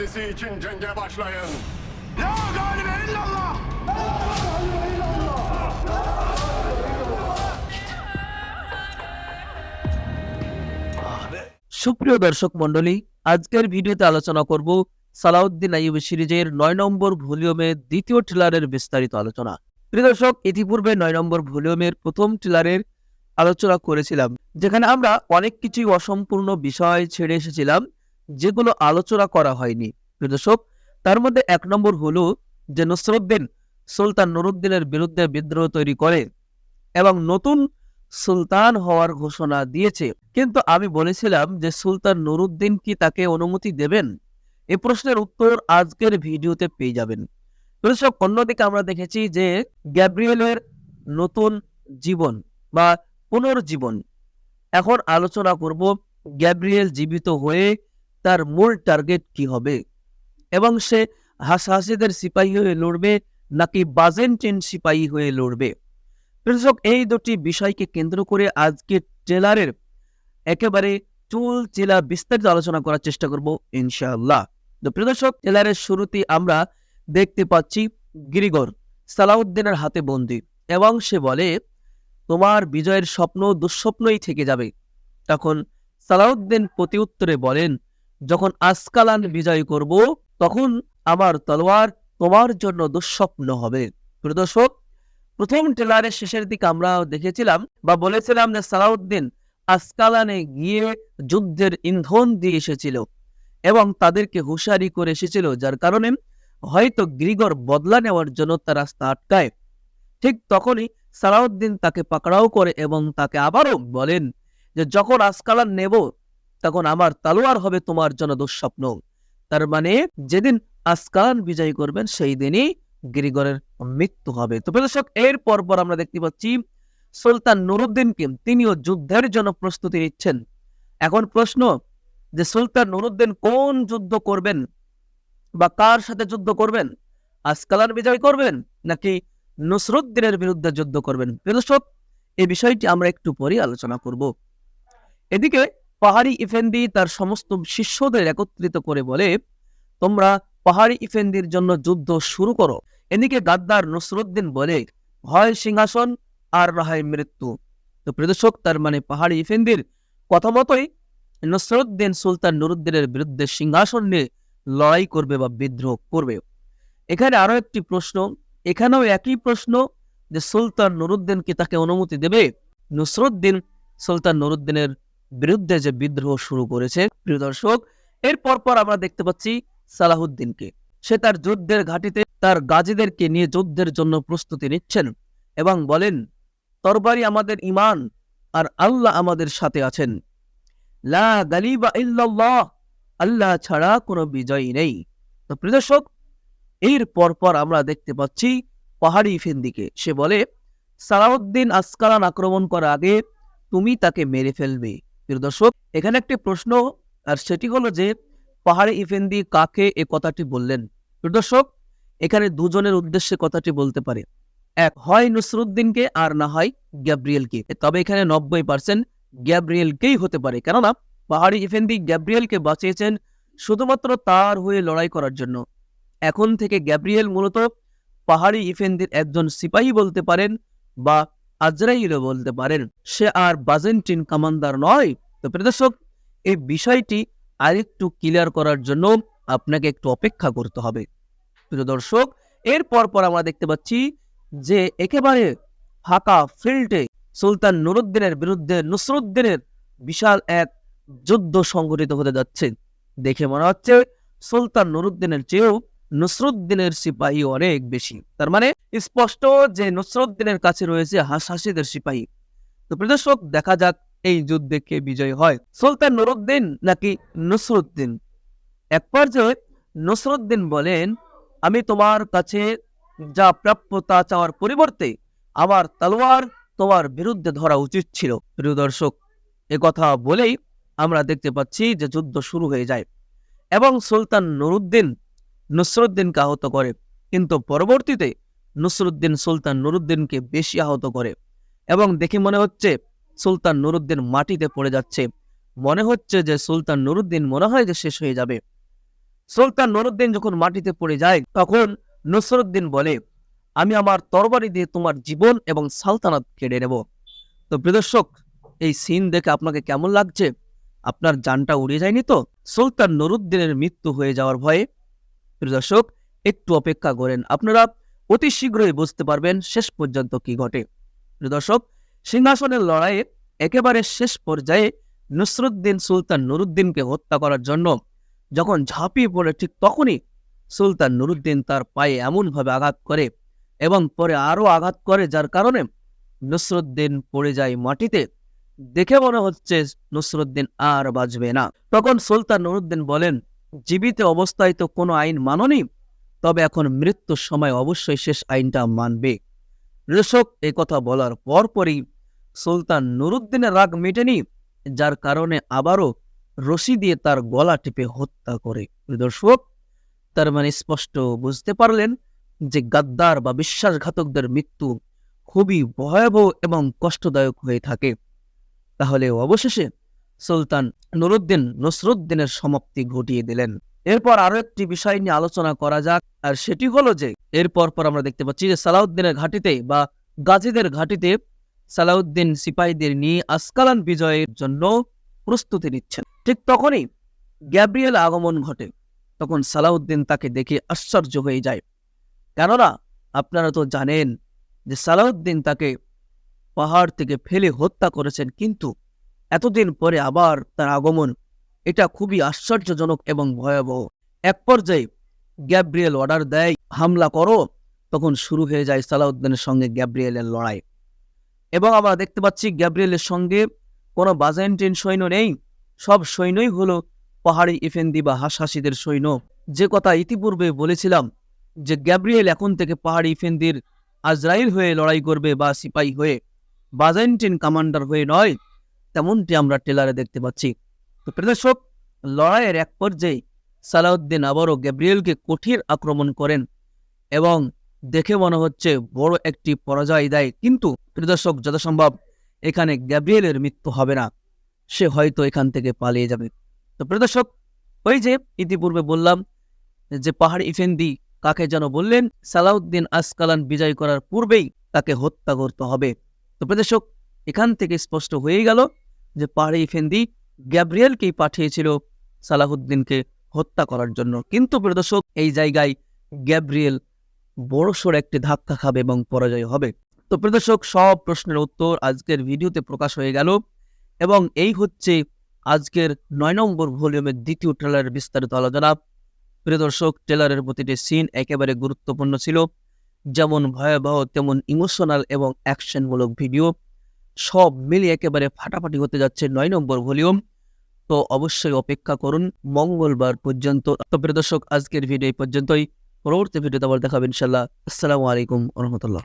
Efendisi için cenge başlayın. La galibe illallah. সুপ্রিয় দর্শক মণ্ডলী আজকের ভিডিওতে আলোচনা করব সালাউদ্দিন আইয়ুব সিরিজের নয় নম্বর ভলিউমের দ্বিতীয় ট্রিলারের বিস্তারিত আলোচনা প্রিয় দর্শক ইতিপূর্বে নয় নম্বর ভলিউমের প্রথম ট্রিলারের আলোচনা করেছিলাম যেখানে আমরা অনেক কিছুই অসম্পূর্ণ বিষয় ছেড়ে এসেছিলাম যেগুলো আলোচনা করা হয়নি। দর্শক, তার মধ্যে এক নম্বর হলো যে নসরুদ্দিন সুলতান নুরুদ্দিনের বিরুদ্ধে বিদ্রোহ তৈরি করে এবং নতুন সুলতান হওয়ার ঘোষণা দিয়েছে। কিন্তু আমি বলেছিলাম যে সুলতান নুরুদ্দিন কি তাকে অনুমতি দেবেন? এই প্রশ্নের উত্তর আজকের ভিডিওতে পেয়ে যাবেন। দর্শক, অন্যদিকে আমরা দেখেছি যে গ্যাব্রিয়েলের নতুন জীবন বা পুনর্জীবন। এখন আলোচনা করব গ্যাব্রিয়েল জীবিত হয়ে তার মূল টার্গেট কি হবে? এবং সে হাসাহাসিদের সিপাহী হয়ে লড়বে নাকি বাজেন্টিন সিপাহী হয়ে লড়বে? দর্শক, এই দুটি বিষয়কে কেন্দ্র করে আজকে ট্রেলারের একেবারে চুল চেলা বিস্তারিত আলোচনা করার চেষ্টা করব ইনশাআল্লাহ। তো প্রিয় দর্শক, ট্রেলারের শুরুতেই আমরা দেখতে পাচ্ছি গিরিগর সালাউদ্দিনের হাতে বন্দি এবং সে বলে, তোমার বিজয়ের স্বপ্ন দুঃস্বপ্নই থেকে যাবে। তখন সালাউদ্দিন প্রতি উত্তরে বলেন যখন আসকালান বিজয় করব, তখন আমার তলোয়ার তোমার জন্য দুঃস্বপ্ন হবে। প্রিয় দর্শক, প্রথম ট্রেলারের শেষের দিকে আমরা দেখেছিলাম বা বলেছিলাম যে সালাউদ্দিন আসকালানে গিয়ে যুদ্ধের ইন্ধন দিয়ে এসেছিল এবং তাদেরকে হুঁশিয়ারি করে এসেছিল, যার কারণে হয়তো গ্রিগর বদলা নেওয়ার জন্য তার রাস্তা আটকায়। ঠিক তখনই সালাউদ্দিন তাকে পাকড়াও করে এবং তাকে আবারও বলেন যে, যখন আসকালান নেব তখন আমার তালোয়ার হবে তোমার জন্য দুঃস্বপ্ন। তার মানে যেদিন আসকালান বিজয় করবেন, সেই দিনই গিরিগরের মৃত্যু হবে। তো দর্শক, এর পর পর আমরা দেখতে পাচ্ছি, সুলতান নুরুদ্দিনকে তিনিও যুদ্ধের জন্য প্রস্তুতি নিচ্ছেন। এখন প্রশ্ন, যে সুলতান নুরুদ্দিন কোন যুদ্ধ করবেন? বা কার সাথে যুদ্ধ করবেন? আসকালান বিজয় করবেন, নাকি নসরুদ্দিনের বিরুদ্ধে যুদ্ধ করবেন? প্রিয় দর্শক এই বিষয়টি আমরা একটু পরে আলোচনা করব। এদিকে পাহাড়ি ইফেন্দি তার সমস্ত শিষ্যদের একত্রিত করে বলে, তোমরা পাহাড়ি ইফেন্দির জন্য যুদ্ধ শুরু করো। এদিকে গাদ্দার নসরুদ্দিন বলে হয় সিংহাসন আর রাহায় মৃত্যু। তো প্রদর্শক তার মানে পাহাড়ি ইফেন্দির কথা মতোই নসরুদ্দিন সুলতান নুরুদ্দিনের বিরুদ্ধে সিংহাসন নিয়ে লড়াই করবে বা বিদ্রোহ করবে। এখানে আরও একটি প্রশ্ন, এখানেও একই প্রশ্ন যে সুলতান নুরুদ্দিন কি তাকে অনুমতি দেবে? নসরুদ্দিন সুলতান নুরুদ্দিনের বিরুদ্ধে যে বিদ্রোহ শুরু করেছে, প্রিয় দর্শক, এর পর আমরা দেখতে পাচ্ছি সালাহুদ্দিনকে। সে তার যুদ্ধের ঘাটিতে তার গাজীদেরকে নিয়ে যুদ্ধের জন্য প্রস্তুতি নিচ্ছেন এবং বলেন, তরবারি আমাদের ইমান আর আল্লাহ আমাদের সাথে আছেন। লা গালিবা ইল্লাল্লাহ, আল্লাহ ছাড়া কোনো বিজয়ী নেই। তো প্রিয়দর্শক এর পরপর আমরা দেখতে পাচ্ছি পাহাড়ি ফেন্দিকে। সে বলে সালাউদ্দিন আসকালান আক্রমণ করার আগে তুমি তাকে মেরে ফেলবে। প্রিয় দর্শক, এখানে একটি প্রশ্ন, আর সেটি হলো যে, পাহাড়ি ইফেন্দি কাকে এ কথাটি বললেন? প্রিয় দর্শক, এখানে দুজনের উদ্দেশ্যে কথাটি বলতে পারে। এক, হয় নসরুদ্দিনকে, আর না হয় গ্যাব্রিয়েলকে। তবে এখানে নব্বই পার্সেন্ট গ্যাব্রিয়েলকেই হতে পারে। কেননা, পাহাড়ি ইফেন্দি গ্যাব্রিয়েলকে বাঁচিয়েছেন শুধুমাত্র তার হয়ে লড়াই করার জন্য। এখন থেকে গ্যাব্রিয়েল মূলত পাহাড়ি ইফেন্দির একজন সিপাহী বলতে পারেন বা আজরাইলও বলতে পারেন, সে আর বাজেন্টিন কামান্দার নয়। তো প্রদর্শক এই বিষয়টি আরেকটু ক্লিয়ার করার জন্য আপনাকে একটু অপেক্ষা করতে হবে। প্রিয় দর্শক এর পর আমরা দেখতে পাচ্ছি যে একেবারে ফাঁকা ফিল্ডে সুলতান নুরুদ্দিনের বিরুদ্ধে নুসরুদ্দিনের বিশাল এক যুদ্ধ সংঘটিত হতে যাচ্ছে। দেখে মনে হচ্ছে সুলতান নুরুদ্দিনের চেয়েও নুসরুদ্দিনের সিপাহী অনেক বেশি। তার মানে স্পষ্ট যে নুসরুদ্দিনের কাছে রয়েছে হাসহাসিদের সিপাহী। তো প্রদর্শক দেখা যাক এই যুদ্ধে কে বিজয় হয়। সুলতান নুরুদ্দিন নাকি নসরুদ্দিন? এক পর্যায়ে নসরুদ্দিন বলেন, আমি তোমার কাছে যা প্রাপ্য তা চাওয়ার পরিবর্তে আমার তালোয়ার তোমার বিরুদ্ধে ধরা উচিত ছিল। প্রিয় দর্শক কথা বলেই আমরা দেখতে পাচ্ছি যে যুদ্ধ শুরু হয়ে যায়। এবং সুলতান নুরুদ্দিন নসরুদ্দিনকে আহত করে। কিন্তু পরবর্তীতে নসরুদ্দিন সুলতান নুরুদ্দিনকে বেশি আহত করে এবং দেখে মনে হচ্ছে সুলতান নুরুদ্দিন মাটিতে পড়ে যাচ্ছে। মনে হচ্ছে যে সুলতান নুরুদ্দিন মনে হয় যে শেষ হয়ে যাবে। সুলতান নুরুদ্দিন যখন মাটিতে পড়ে যায়, তখন নসরুদ্দিন বলে, আমি আমার তরবারি দিয়ে তোমার জীবন এবং সালতানাত কেড়ে নেব। তো প্রদর্শক এই সিন দেখে আপনাকে কেমন লাগছে? আপনার জানটা উড়ে যায়নি তো? সুলতান নুরুদ্দিনের মৃত্যু হয়ে যাওয়ার ভয়ে প্রিয়দর্শক একটু অপেক্ষা করেন। আপনারা অতি শীঘ্রই বুঝতে পারবেন শেষ পর্যন্ত কি ঘটে। প্রিয়দর্শক সিংহাসনের লড়াইয়ে একেবারে শেষ পর্যায়ে নসরুদ্দিন সুলতান নুরুদ্দিনকে হত্যা করার জন্য যখন ঝাঁপিয়ে পড়ে ঠিক তখনই সুলতান নুরুদ্দিন তার পায়ে এমনভাবে আঘাত করে এবং পরে আরও আঘাত করে যার কারণে নসরুদ্দিন পড়ে যায় মাটিতে। দেখে মনে হচ্ছে নসরুদ্দিন আর বাঁচবে না। তখন সুলতান নুরুদ্দিন বলেন জীবিত অবস্থায় তো কোনো আইন মাননি, তবে এখন মৃত্যুর সময় অবশ্যই শেষ আইনটা মানবে। ঋষক এ কথা বলার পরপরই সুলতান নুরুদ্দিনের রাগ মেটেনি, যার কারণে আবারও রশি দিয়ে তার গলা টিপে হত্যা করে। দর্শক, তার মানে স্পষ্ট বুঝতে পারলেন যে গাদ্দার বা বিশ্বাসঘাতকদের মৃত্যু খুবই ভয়াবহ এবং কষ্টদায়ক হয়ে থাকে। তাহলে অবশেষে সুলতান নুরুদ্দিন নসরুদ্দিনের সমাপ্তি ঘটিয়ে দিলেন। এরপর আরও একটি বিষয় নিয়ে আলোচনা করা যাক, আর সেটি হলো যে, এরপর পর আমরা দেখতে পাচ্ছি যে সালাউদ্দিনের ঘাটিতে বা গাজীদের ঘাটিতে সালাউদ্দিন সিপাহীদের নিয়ে আসকালান বিজয়ের জন্য প্রস্তুতি নিচ্ছেন। ঠিক তখনই গ্যাব্রিয়েল আগমন ঘটে, তখন সালাউদ্দিন তাকে দেখে আশ্চর্য হয়ে যায়। কেননা, আপনারা তো জানেন যে সালাউদ্দিন তাকে পাহাড় থেকে ফেলে হত্যা করেছেন, কিন্তু এতদিন পরে আবার তার আগমন। এটা খুবই আশ্চর্যজনক এবং ভয়াবহ। এক পর্যায়ে গ্যাব্রিয়েল অর্ডার দেয়, হামলা করো। তখন শুরু হয়ে যায় সালাউদ্দিনের সঙ্গে গ্যাব্রিয়েলের লড়াই। এবং আমরা দেখতে পাচ্ছি গ্যাব্রিয়েলের সঙ্গে কোনো বাজাইন্টিন সৈন্য নেই। সব সৈন্যই হলো পাহাড়ি ইফেন্দি বা হাসহাসিদের সৈন্য। যে কথা ইতিপূর্বে বলেছিলাম যে গ্যাব্রিয়েল এখন থেকে পাহাড়ি ইফেন্দির আজরাইল হয়ে লড়াই করবে বা সিপাহী হয়ে। বাজাইন্টিন কমান্ডার হয়ে নয় তেমনটি আমরা টেলারে দেখতে পাচ্ছি। তো প্রদর্শক লড়াইয়ের এক পর্যায়ে সালাউদ্দিন আবারও গ্যাব্রিয়েলকে কঠিন আক্রমণ করেন এবং দেখে মনে হচ্ছে বড় একটি পরাজয় দেয়। কিন্তু প্রদর্শক যথাসম্ভব এখানে গ্যাব্রিয়েলের মৃত্যু হবে না। সে হয়তো এখান থেকে পালিয়ে যাবে। তো প্রদর্শক ওই যে ইতিপূর্বে বললাম যে পাহাড় ইফেন্দি কাকে যেন বললেন, সালাউদ্দিন আসকালান বিজয় করার পূর্বেই তাকে হত্যা করতে হবে। তো প্রদর্শক এখান থেকে স্পষ্ট হয়ে গেল যে পাহাড়ি ইফেন্দি গ্যাব্রিয়েলকেই পাঠিয়েছিল সালাহুদ্দিনকে হত্যা করার জন্য। কিন্তু প্রদর্শক এই জায়গায় গ্যাব্রিয়েল বড়সড় একটি ধাক্কা খাবে এবং পরাজয় হবে। তো প্রদর্শক সব প্রশ্নের উত্তর আজকের ভিডিওতে প্রকাশ হয়ে গেল এবং এই হচ্ছে আজকের নয় নম্বর ভলিউমের দ্বিতীয় ট্রেলারের বিস্তারিত আলোচনা। প্রিয় দর্শক, ট্রেলারের প্রতিটি সিন একেবারে গুরুত্বপূর্ণ ছিল। যেমন ভয়াবহ, তেমন ইমোশনাল এবং অ্যাকশনমূলক ভিডিও সব মিলে একেবারে ফাটাফাটি হতে যাচ্ছে নয় নম্বর ভলিউম। তো অবশ্যই অপেক্ষা করুন, মঙ্গলবার পর্যন্ত। তো প্রিয় দর্শক, আজকের ভিডিও পর্যন্তই। পরবর্তী ভিডিওতে আবার দেখাবেন ইনশাল্লাহ আসসালামু আলাইকুম রহমতুল্লাহ।